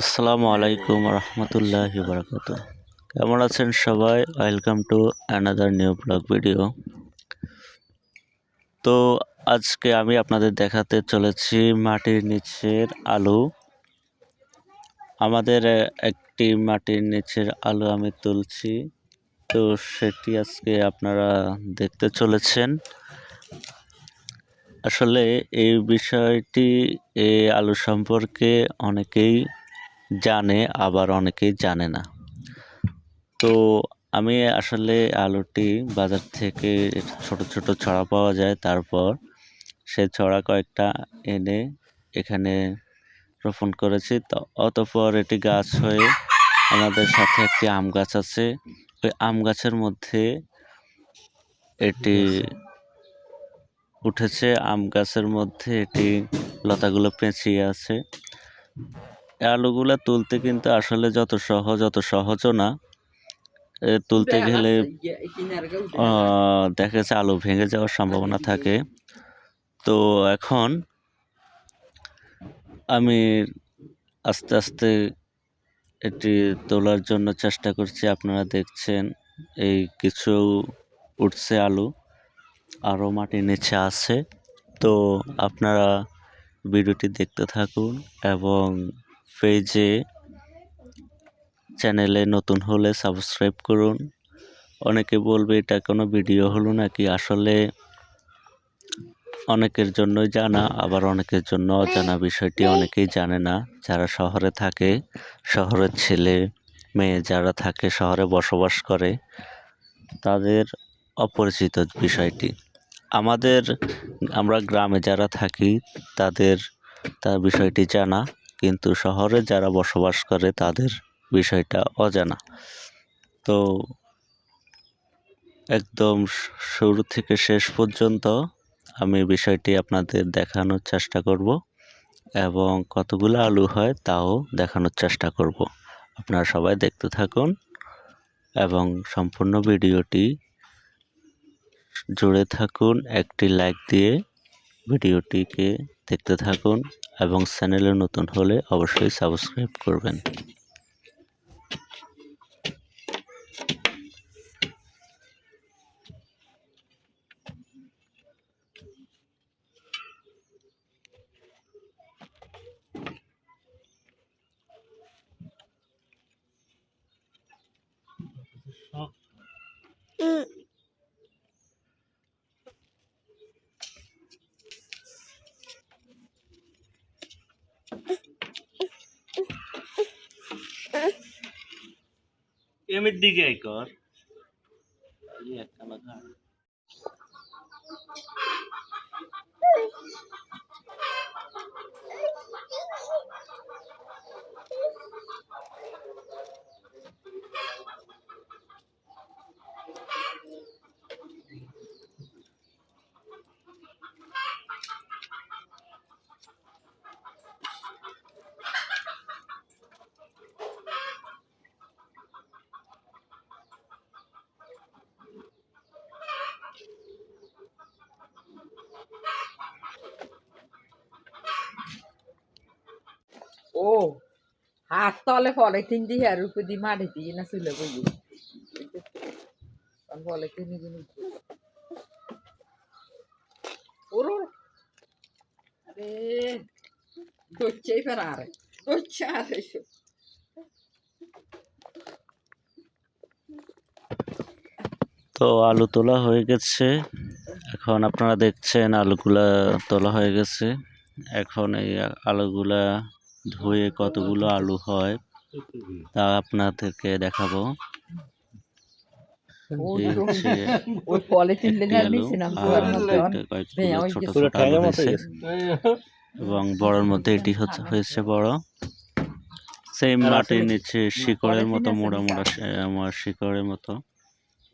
আসসালামু আলাইকুম রহমতুল্লাহ বারকাত কেমন আছেন সবাই? Welcome to another new blog video তো আজকে আমি আপনাদের দেখাতে চলেছি মাটির নিচের আলু। আমাদের একটি মাটির নিচের আলু আমি তুলছি। তো সেটি আজকে আপনারা দেখতে চলেছেন। আসলে এই বিষয়টি, এই আলু সম্পর্কে অনেকেই জানে আবার অনেকেই জানে না। তো আমি আসলে আলুটি বাজার থেকে ছোট ছোট ছড়া পাওয়া যায়। তারপর সে ছড়া কয়েকটা এনে এখানে রোপণ করেছি। তো অতঃপর এটি গাছ হয়ে আমাদের সাথে একটি আম গাছ আছে। ওই আম গাছের মধ্যে এটি উঠেছে। আম গাছের মধ্যে এটি লতাগুলো পেঁচিয়ে আছে। আলুগুলা তুলতে কিন্তু আসলে যত সহজ অত সহজও না। এ তুলতে গেলে আহ, দেখা যাচ্ছে আলু ভেঙে যাওয়ার সম্ভাবনা থাকে। তো এখন আমি আস্তে আস্তে এটি তোলার জন্য চেষ্টা করছি। আপনারা দেখছেন এই কিছু উঠছে আলু আরও মাটির নিচে আছে। তো আপনারা ভিডিওটি দেখতে থাকুন এবং পেজে চ্যানেলে নতুন হলে সাবস্ক্রাইব করুন। অনেকে বলবে, এটা কোনো ভিডিও হলো নাকি? আসলে অনেকের জন্যই জানা, আবার অনেকের জন্য অজানা বিষয়টি অনেকেই জানে না। যারা শহরে থাকে, শহরের ছেলে মেয়ে যারা থাকে, শহরে বসবাস করে, তাদের অপরিচিত বিষয়টি। আমাদের, আমরা গ্রামে যারা থাকি, তাদের, তার বিষয়টি জানা। কিন্তু শহরে যারা বসবাস করে তাদের বিষয়টা অজানা। তো একদম শুরু থেকে শেষ পর্যন্ত আমি বিষয়টি আপনাদের দেখানোর চেষ্টা করব এবং কতগুলো আলু হয় তাও দেখানোর চেষ্টা করব। আপনারা সবাই দেখতে থাকুন এবং সম্পূর্ণ ভিডিওটি জুড়ে থাকুন, একটি লাইক দিয়ে ভিডিওটিকে দেখতে থাকুন। এবং চ্যানেলে নতুন হলে অবশ্যই সাবস্ক্রাইব করবেন। এমির দিকে কর ও, হাত তলে ফলে তিন দিয়ে আর উপর দিয়ে মাটি দিয়ে না চুলে তিন দিন ওর, আরে দোচ্ছেই ফের আরে দোচ্ছে আরে তো আলু তোলা হয়ে গেছে। এখন আপনারা দেখছেন আলুগুলা তোলা হয়ে গেছে। এখন এই আলুগুলা ধুয়ে কতগুলো আলু হয় তা আপনাদেরকে দেখাবো। এবং বড়র মধ্যে এটি হচ্ছে হয়েছে বড়। সেম মাটির নিচে শিকড়ের মতো মোড়া মোড়া আমার শিকড়ের মতো।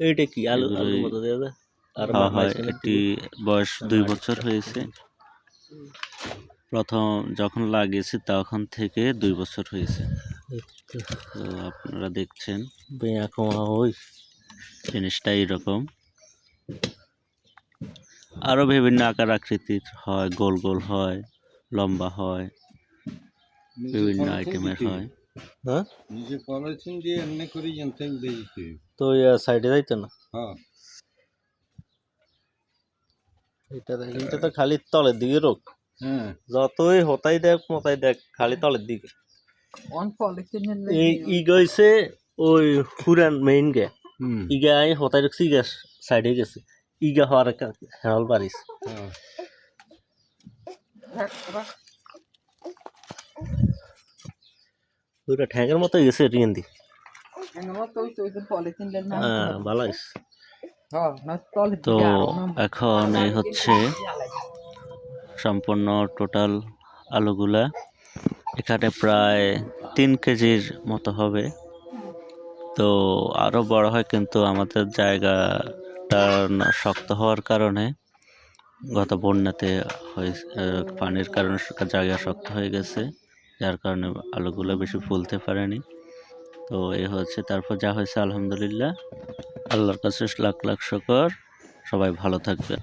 এইটা কি আলু আলুর মতো দেওয়া যায়? আর হ্যাঁ, হয় এটি বয়স দুই বছর হয়েছে। প্রথম যখন লাগিয়েছি তখন থেকে দুই বছর হয়েছে। তো আপনারা দেখছেন। ওই। জিনিসটা এইরকম। আরও বিভিন্ন আকার আকৃতির হয় গোল গোল হয় লম্বা হয় বিভিন্ন আইটেমের হয়। হ্যাঁ? নিজে পলিথিন দিয়ে এমনি করে জানতে দিয়েছি তো সাইডে যাইতো না? হ্যাঁ। এটা তো খালি তলের দিকে রোগ। যতই হতাই দেখ মতাই দেখ খালি তলের দিকে। এই ই গইছে ওই হুরান মেইন গে। হুম। ইগা আই হতাই রাখছি ইগা সাইডে গেছে। ইগা হওয়ার হেরাল পারিস হ্যাঁ। পুরা ঠ্যাঙ্গের মতো গেছে রিয়েন্দি হ্যাঁ ভালো হ্যাঁ না তলে তো এখন এই হচ্ছে সম্পূর্ণ টোটাল আলুগুলা। এখানে প্রায় তিন কেজির মতো হবে। তো আরও বড় হয় কিন্তু আমাদের জায়গাটা শক্ত হওয়ার কারণে গত বন্যাতে আহ, পানির কারণে জায়গা শক্ত হয়ে গেছে। যার কারণে আলুগুলো বেশি ফুলতে পারেনি। তো এই হচ্ছে তারপর যা হয়েছে আলহামদুলিল্লাহ। আল্লাহর কাছে লাখ লাখ শকর। সবাই ভালো থাকবে